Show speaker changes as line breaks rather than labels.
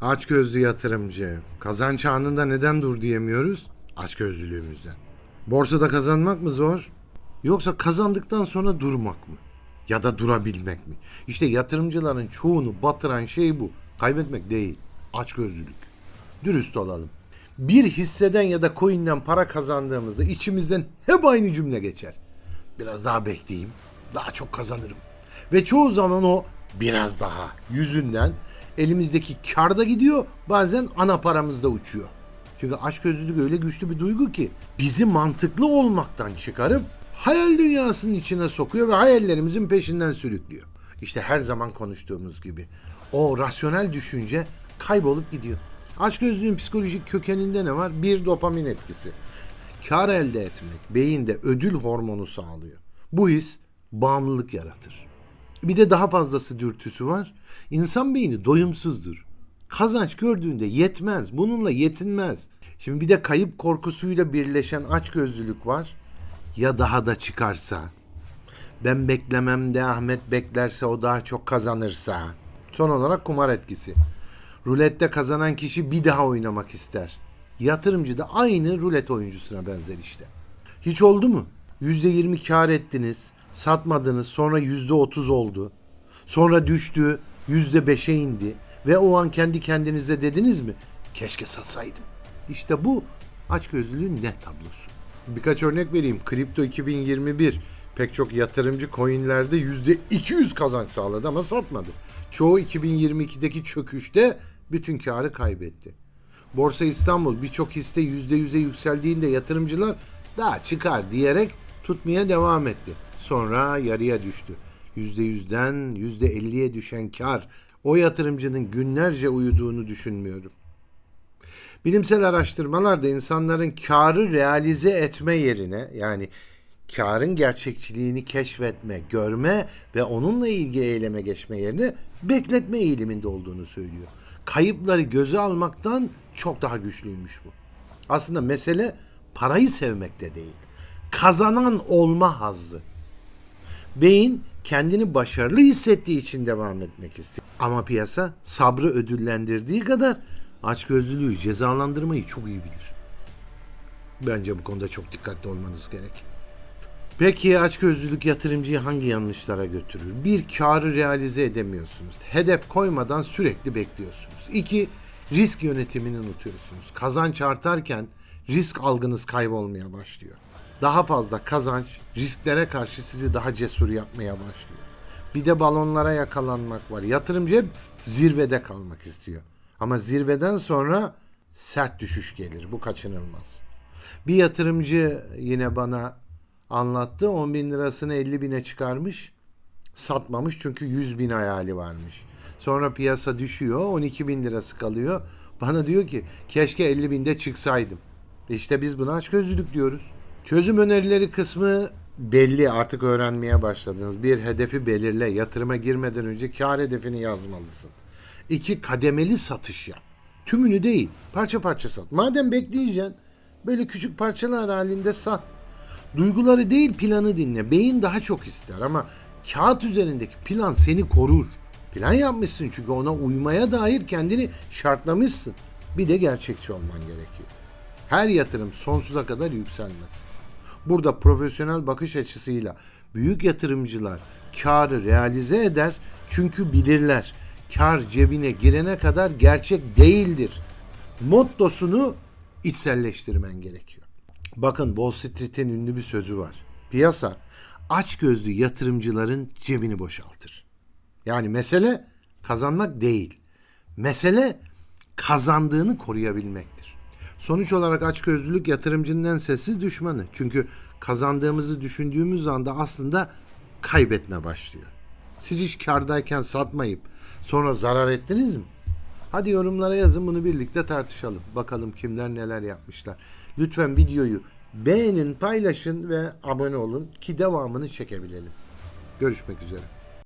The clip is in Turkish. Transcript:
Açgözlü yatırımcı. Kazanç anında neden dur diyemiyoruz? Açgözlülüğümüzden. Borsada kazanmak mı zor? Yoksa kazandıktan sonra durmak mı? Ya da durabilmek mi? İşte yatırımcıların çoğunu batıran şey bu. Kaybetmek değil. Açgözlülük. Dürüst olalım. Bir hisseden ya da coin'den para kazandığımızda içimizden hep aynı cümle geçer. Biraz daha bekleyeyim. Daha çok kazanırım. Ve çoğu zaman o biraz daha yüzünden elimizdeki karda gidiyor. Bazen ana paramızda uçuyor. Çünkü açgözlülük öyle güçlü bir duygu ki bizi mantıklı olmaktan çıkarıp hayal dünyasının içine sokuyor ve hayallerimizin peşinden sürüklüyor. İşte her zaman konuştuğumuz gibi o rasyonel düşünce kaybolup gidiyor. Açgözlülüğün psikolojik kökeninde ne var? Bir dopamin etkisi. Kar elde etmek beyinde ödül hormonu sağlıyor. Bu his bağımlılık yaratır. Bir de daha fazlası dürtüsü var. İnsan beyni doyumsuzdur. Kazanç gördüğünde yetmez. Bununla yetinmez. Şimdi bir de kayıp korkusuyla birleşen açgözlülük var. Ya daha da çıkarsa? Ben beklemem de Ahmet beklerse o daha çok kazanırsa. Son olarak kumar etkisi. Rulette kazanan kişi bir daha oynamak ister. Yatırımcı da aynı rulet oyuncusuna benzer işte. Hiç oldu mu? %20 kar ettiniz, satmadınız, sonra %30 oldu. Sonra düştü, %5'e indi ve o an kendi kendinize dediniz mi? Keşke satsaydım. İşte bu açgözlülüğün net tablosu. Birkaç örnek vereyim. Kripto 2021 pek çok yatırımcı coinlerde %200 kazanç sağladı ama satmadı. Çoğu 2022'deki çöküşte bütün karı kaybetti. Borsa İstanbul birçok hisse %100'e yükseldiğinde yatırımcılar daha çıkar diyerek tutmaya devam etti. Sonra yarıya düştü. %100'den %50'ye düşen kar o yatırımcının günlerce uyuduğunu düşünmüyorum. Bilimsel araştırmalarda insanların karı realize etme yerine yani karın gerçekçiliğini keşfetme, görme ve onunla ilgili eyleme geçme yerine bekletme eğiliminde olduğunu söylüyor. Kayıpları göze almaktan çok daha güçlüymüş bu. Aslında mesele parayı sevmekte değil. Kazanan olma hazzı. Beyin kendini başarılı hissettiği için devam etmek istiyor. Ama piyasa sabrı ödüllendirdiği kadar açgözlülüğü cezalandırmayı çok iyi bilir. Bence bu konuda çok dikkatli olmanız gerek. Peki açgözlülük yatırımcıyı hangi yanlışlara götürür? Bir, karı realize edemiyorsunuz. Hedef koymadan sürekli bekliyorsunuz. İki, risk yönetimini unutuyorsunuz. Kazanç artarken risk algınız kaybolmaya başlıyor. Daha fazla kazanç risklere karşı sizi daha cesur yapmaya başlıyor. Bir de balonlara yakalanmak var. Yatırımcı hep zirvede kalmak istiyor. Ama zirveden sonra sert düşüş gelir. Bu kaçınılmaz. Bir yatırımcı yine bana anlattı. 10 bin lirasını 50 bine çıkarmış. Satmamış çünkü 100 bin hayali varmış. Sonra piyasa düşüyor. 12 bin lirası kalıyor. Bana diyor ki keşke 50 binde çıksaydım. İşte biz buna açgözlülük diyoruz. Çözüm önerileri kısmı belli artık öğrenmeye başladınız. Bir hedefi belirle. Yatırıma girmeden önce kar hedefini yazmalısın. İki kademeli satış yap. Tümünü değil parça parça sat. Madem bekleyeceksin böyle küçük parçalar halinde sat. Duyguları değil planı dinle. Beyin daha çok ister ama kağıt üzerindeki plan seni korur. Plan yapmışsın çünkü ona uymaya dair kendini şartlamışsın. Bir de gerçekçi olman gerekiyor. Her yatırım sonsuza kadar yükselmez. Burada profesyonel bakış açısıyla büyük yatırımcılar karı realize eder çünkü bilirler. Kar cebine girene kadar gerçek değildir. Mottosunu içselleştirmen gerekiyor. Bakın Wall Street'in ünlü bir sözü var. Piyasa açgözlü yatırımcıların cebini boşaltır. Yani mesele kazanmak değil. Mesele kazandığını koruyabilmektir. Sonuç olarak açgözlülük yatırımcının sessiz düşmanı. Çünkü kazandığımızı düşündüğümüz anda aslında kaybetme başlıyor. Siz hiç kardayken satmayıp sonra zarar ettiniz mi? Hadi yorumlara yazın bunu birlikte tartışalım. Bakalım kimler neler yapmışlar. Lütfen videoyu beğenin, paylaşın ve abone olun ki devamını çekebilelim. Görüşmek üzere.